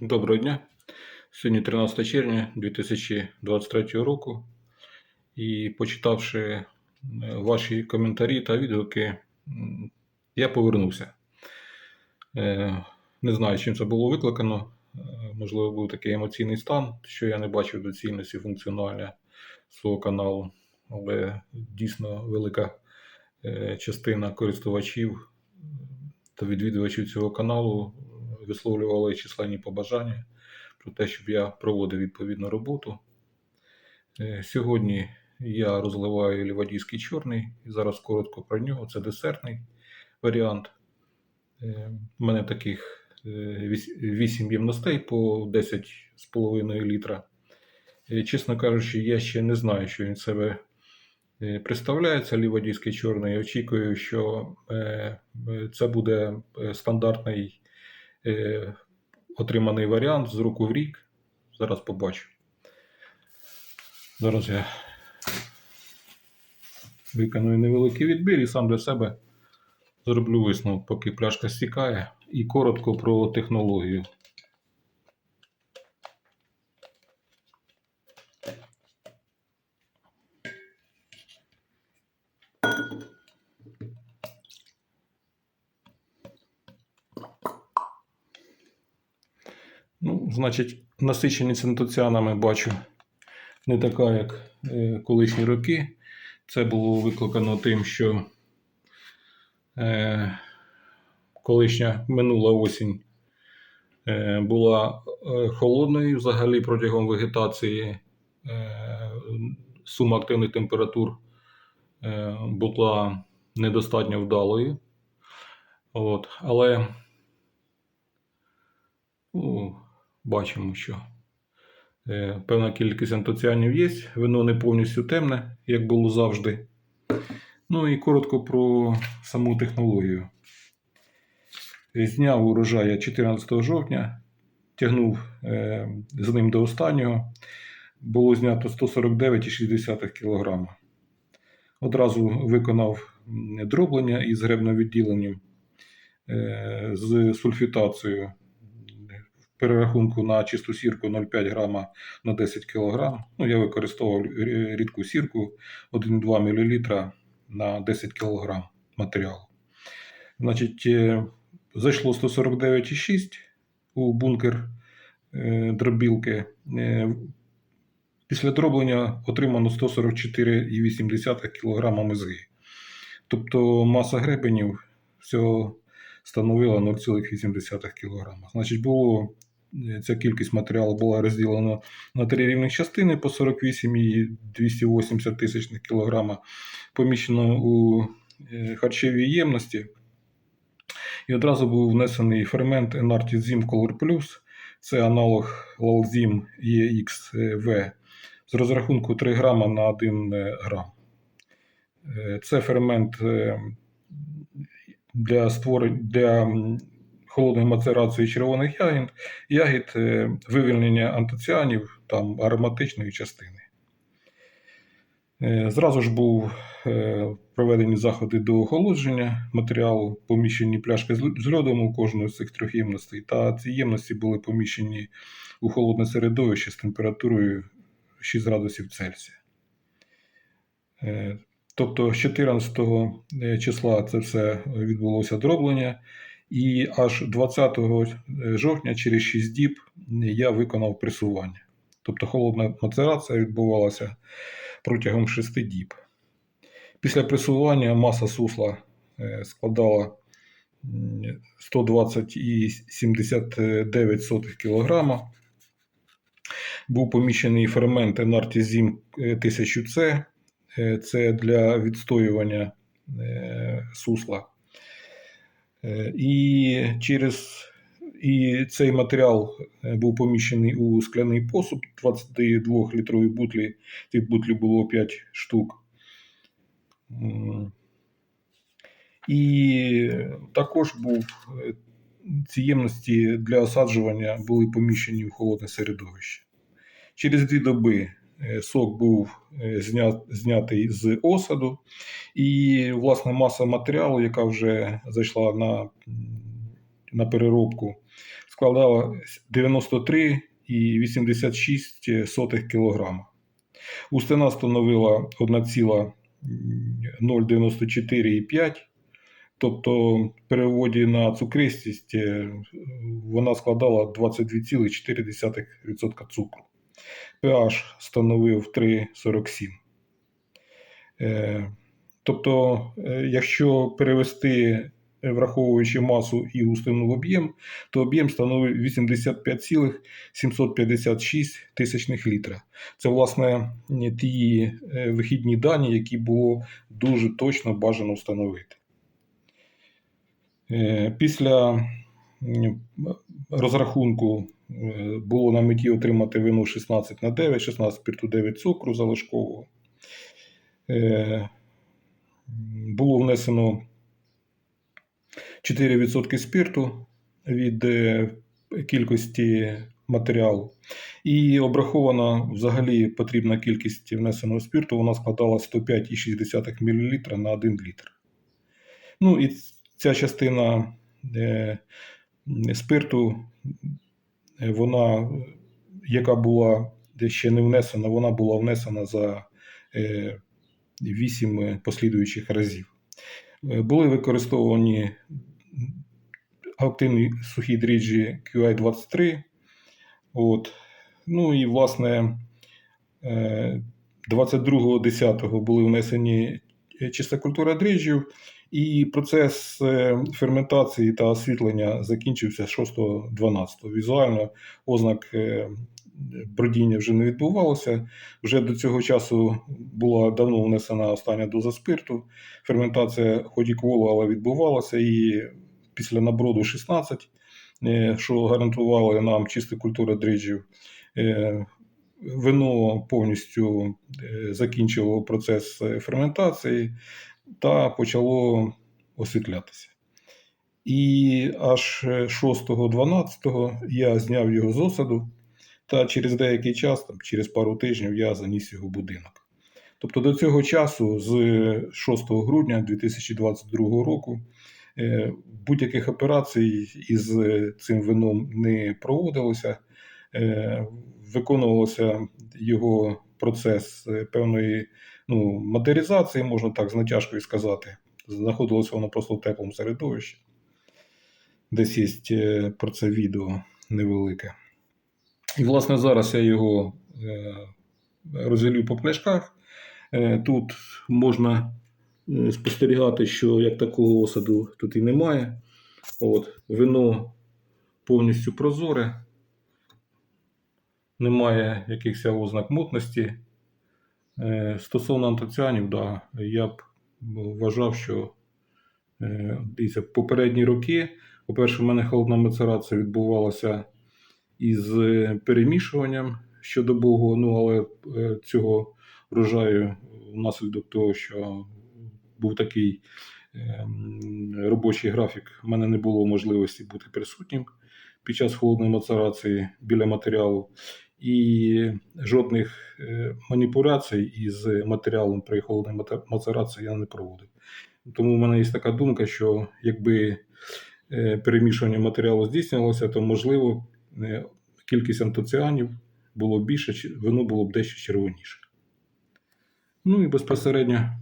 Доброго дня. Сьогодні 13 червня 2023 року. І почитавши е, ваші коментарі та відгуки, я повернувся. Е, Не знаю, чим це було викликано. Е, Можливо, був такий емоційний стан, що я не бачив доцільності функціонування свого каналу. Але дійсно велика частина користувачів та відвідувачів цього каналу висловлювали численні побажання про те, щоб я проводив відповідну роботу. Е, Сьогодні я розливаю лівадійський чорний, і зараз коротко про нього. Це десертний варіант. Е, У мене таких 8 ємностей по 10,5 літра. Е, Чесно кажучи, я ще не знаю, що він себе е, представляє, лівадійський чорний. Очікую, що е, е, це буде е, стандартний е, отриманий варіант з року в рік. Зараз побачу. Зараз я виконую невеликий відбір і сам для себе зроблю висновок, поки пляшка стікає. І коротко про технологію. Ну, значить, насиченість антоціанами бачу не така, як е, колишні роки. Це було викликано тим, що е, колишня минула осінь е, була е, холодною взагалі протягом вегетації. Е, сума активних температур е, була недостатньо вдалою. От, але ну, бачимо, що е, певна кількість антоціанів є. Вино не повністю темне, як було завжди. Ну і коротко про саму технологію. Зняв урожай я 14 жовтня, тягнув е, з ним до останнього. Було знято 149,6 кг. Одразу виконав дроблення із гребновідділенням е, з сульфітацією перерахунку на чисту сірку 0,5 грама на 10 кг. Ну, я використовував рідку сірку 1,2 мл на 10 кг матеріалу. Значить, е, зайшло 149,6 у бункер е, дробілки. Е, Після дроблення отримано 144,8 кг мезги. Тобто маса гребенів всього становила 0,8 кг. Значить, було, ця кількість матеріалу була розділена на три рівних частини по 48 і 280 тисячних кг, поміщено у е, харчовій ємності. І одразу був внесений фермент Enartizim Color Plus. Це аналог Lalzim EXV з розрахунку 3 грама на 1 грам. Е, Це фермент е, для створення для холодної мацерації червоних ягід, ягід е, вивільнення антоціанів там ароматичної частини. Е, Зразу ж був е, проведені заходи до охолодження матеріалу, поміщені пляшки з льодом у кожну з цих трьох ємностей, та ці ємності були поміщені у холодне середовище з температурою 6 градусів Цельсія. Тобто з 14 е, числа це все відбулося дроблення, і аж 20 жовтня, через 6 діб, я виконав пресування. Тобто холодна мацерація відбувалася протягом 6 діб. Після пресування маса сусла е, складала 120,79 кг. Був поміщений фермент Enartizim 1000C. Е, Це для відстоювання е, сусла. Е, І через і цей матеріал е, був поміщений у скляний посуд 22-літрові бутлі. Тих бутлів було 5 штук. І також був е, ці ємності для осаджування були поміщені в холодне середовище. Через дві доби сок був е, знятий з осаду, і власне маса матеріалу, яка вже зайшла на, на переробку, складала 93,86 кг. Густина становила 1,094,5 Тобто, в переводі на цукристість е, вона складала 22,4% цукру. pH становив 3,47. Е, Тобто, е, якщо перевести, е, враховуючи масу і густину в об'єм, то об'єм становив 85,756 тисячних літра. Це, власне, ті вихідні дані, які було дуже точно бажано встановити. Після розрахунку було на меті отримати вину 16 на 9, 16 спирту 9 цукру залишкового. Е, Було внесено 4% спирту від е, кількості матеріалу. І обрахована взагалі потрібна кількість внесеного спирту, вона складала 105,6 мл на 1 літр. Ну і ця частина е, спирту, е, вона, яка була ще не внесена, вона була внесена за е, 8 послідуючих разів. Е, Були використовані активні сухі дріжджі QI-23. От. Ну і, власне, е, 22.10 були внесені чиста культура дріжджів, і процес е, ферментації та освітлення закінчився 6.12. Візуально ознак е, бродіння вже не відбувалося. Вже до цього часу була давно внесена остання доза спирту. Ферментація хоч і квола, але відбувалася. І після наброду 16, е, що гарантували нам чиста культура дріжджів, вино повністю закінчило процес ферментації та почало освітлятися. І аж 6-12 я зняв його з осаду, та через деякий час, там, через пару тижнів, я заніс його в будинок. Тобто до цього часу, з 6 грудня 2022 року, е, будь-яких операцій із е, цим вином не проводилося. Е, Виконувався його процес певної ну, материзації, можна так з натяжкою сказати. Знаходилося воно просто в теплому середовищі. Десь є е, про це відео невелике. І, власне, зараз я його е, розділю по пляшках. Е, Тут можна спостерігати, що як такого осаду тут і немає. От, вино повністю прозоре, немає якихось ознак мутності. Е, Стосовно антоціанів, да, я б вважав, що е, дивіться, попередні роки, по-перше, в мене холодна мацерація відбувалася із е, перемішуванням щодобового, ну але е, цього врожаю внаслідок того, що був такий е, робочий графік, в мене не було можливості бути присутнім під час холодної мацерації біля матеріалу. І жодних е, маніпуляцій із матеріалом при холодній мацерації я не проводив. Тому в мене є така думка, що якби е, перемішування матеріалу здійснювалося, то можливо е, кількість антоціанів було більше, вино було б дещо червоніше. Ну і безпосередньо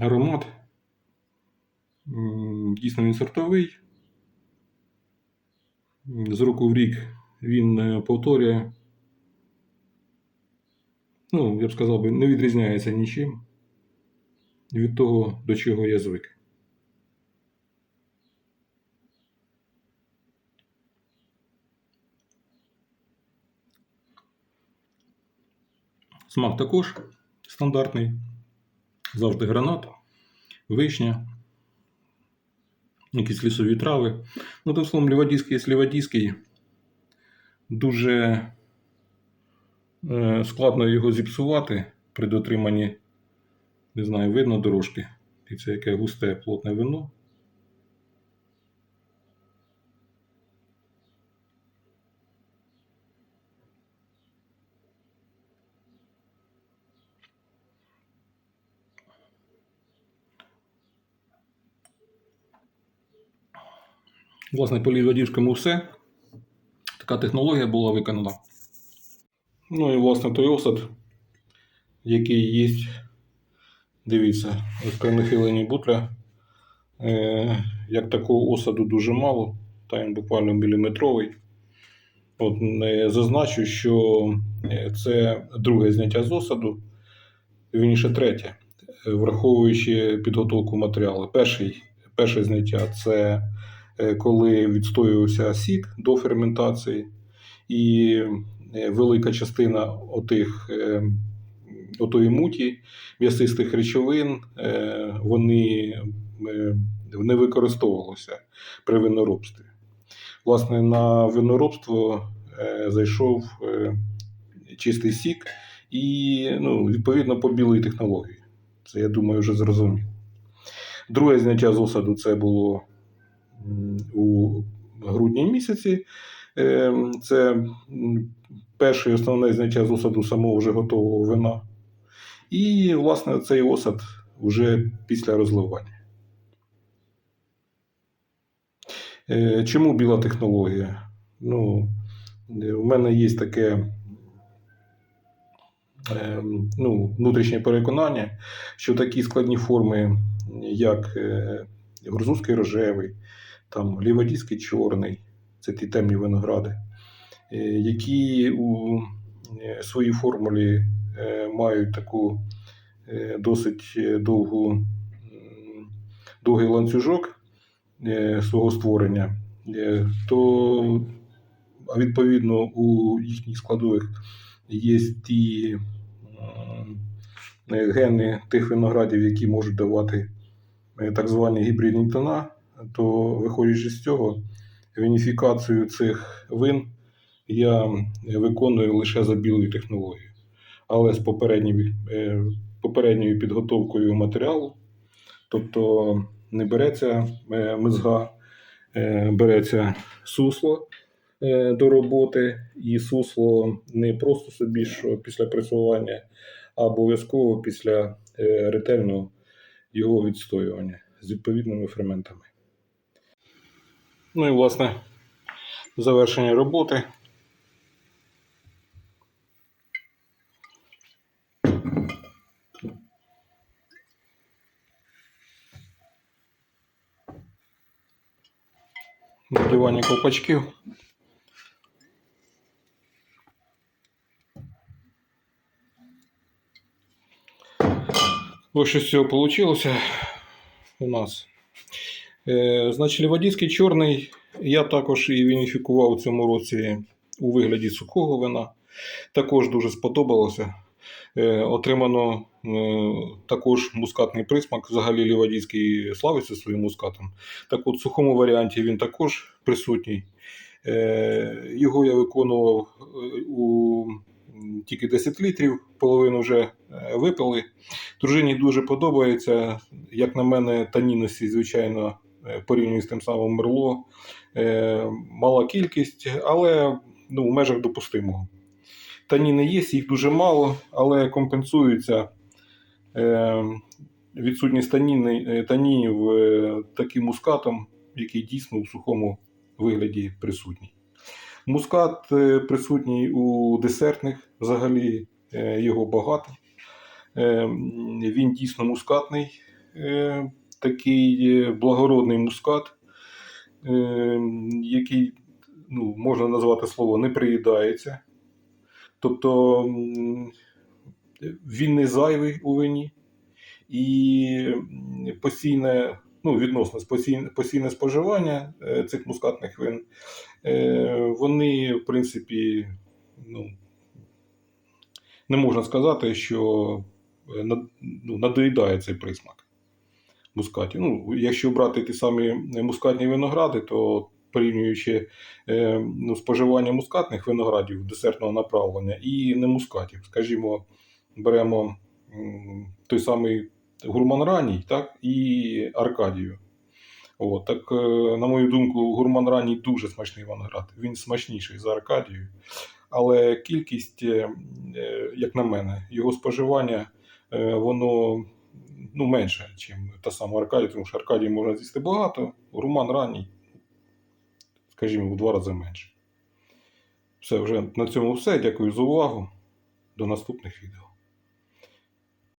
аромат. Дійсно він сортовий. З року в рік він е, повторює. Ну, я б сказав би, не відрізняється нічим від того, до чого я звик. Смак також стандартний. Завжди гранат, вишня, якісь лісові трави. Ну, тим словом, лівадійський є лівадійський. Дуже е, складно його зіпсувати при дотриманні, не знаю, видно дорожки. І це яке густе плотне вино. Власне, по ліводіжкому все. Така технологія була виконана. Ну і власне той осад, який є. Дивіться, при нахиленні бутля. Е, як такого осаду дуже мало, та він буквально міліметровий. От, е, зазначу, що е, це друге зняття з осаду, вірніше третє, е, враховуючи підготовку матеріалу. Перший, перше зняття це коли відстоювався сік до ферментації, і е, велика частина отих, е, отої муті, м'ясистих речовин, е, вони е, не використовувалися при виноробстві. Власне, на виноробство е, зайшов е, чистий сік і ну, відповідно по білій технології. Це, я думаю, вже зрозуміло. Друге зняття з осаду це було у грудні місяці. Е, Це і основне зняття з осаду самого вже готового вина. І, власне, цей осад вже після розливання. Е, Чому біла технологія? Ну, е, у мене є таке е, ну, внутрішнє переконання, що такі складні форми, як е, грузовський рожевий, там, ліводійський чорний, це ті темні виногради, е, які у е, своїй формулі е, мають таку досить довгу, довгий ланцюжок свого створення, то відповідно у їхніх складових є ті гени тих виноградів, які можуть давати так звані гібридні тона, то виходячи з цього, вініфікацію цих вин я виконую лише за білою технологією, але з попередньою, е, попередньою підготовкою матеріалу. Тобто не береться е, мизга, е, береться сусло до роботи, і сусло не просто собі, що після пресування, а обов'язково після ретельного його відстоювання з відповідними ферментами. Ну і власне завершення роботи. Надівання ковпачків. Ось що з цього вийшло у нас. Е, значить, лівадійський чорний я також і вініфікував у цьому році у вигляді сухого вина. Також дуже сподобалося. Е, отримано е, також мускатний присмак. Взагалі лівадійський славиться своїм мускатом. Так от, в сухому варіанті він також присутній. Його я виконував у тільки 10 літрів, половину вже випили. Дружині дуже подобається. Як на мене, танінності, звичайно, е, порівняно з тим самим Мерло. Е, Мала кількість, але ну, в межах допустимого. Таніни є, їх дуже мало, але компенсуються е, відсутність таніни, танінів таким мускатом, який дійсно у сухому вигляді присутній. Мускат присутній у десертних, взагалі його багато. Він дійсно мускатний, такий е, благородний мускат, е, який ну, можна назвати слово не приїдається. Тобто він не зайвий у вині і постійне, ну, відносно постійне, споживання е, цих мускатних вин, вони, в принципі, ну, не можна сказати, що ну, надоїдає цей присмак мускатів. Ну, якщо брати ті самі мускатні виногради, то порівнюючи е, ну, споживання мускатних виноградів десертного направлення і не мускатів, скажімо, беремо той самий гурман ранній, так, і Аркадію. От, так, е, на мою думку, гурман ранній дуже смачний виноград. Він смачніший за Аркадію. Але кількість, е, е, як на мене, його споживання, е, воно ну, менше, ніж та сама Аркадія, тому що Аркадії можна з'їсти багато, Руман ранній скажімо, в два рази менше. Все, вже на цьому все. Дякую за увагу. До наступних відео.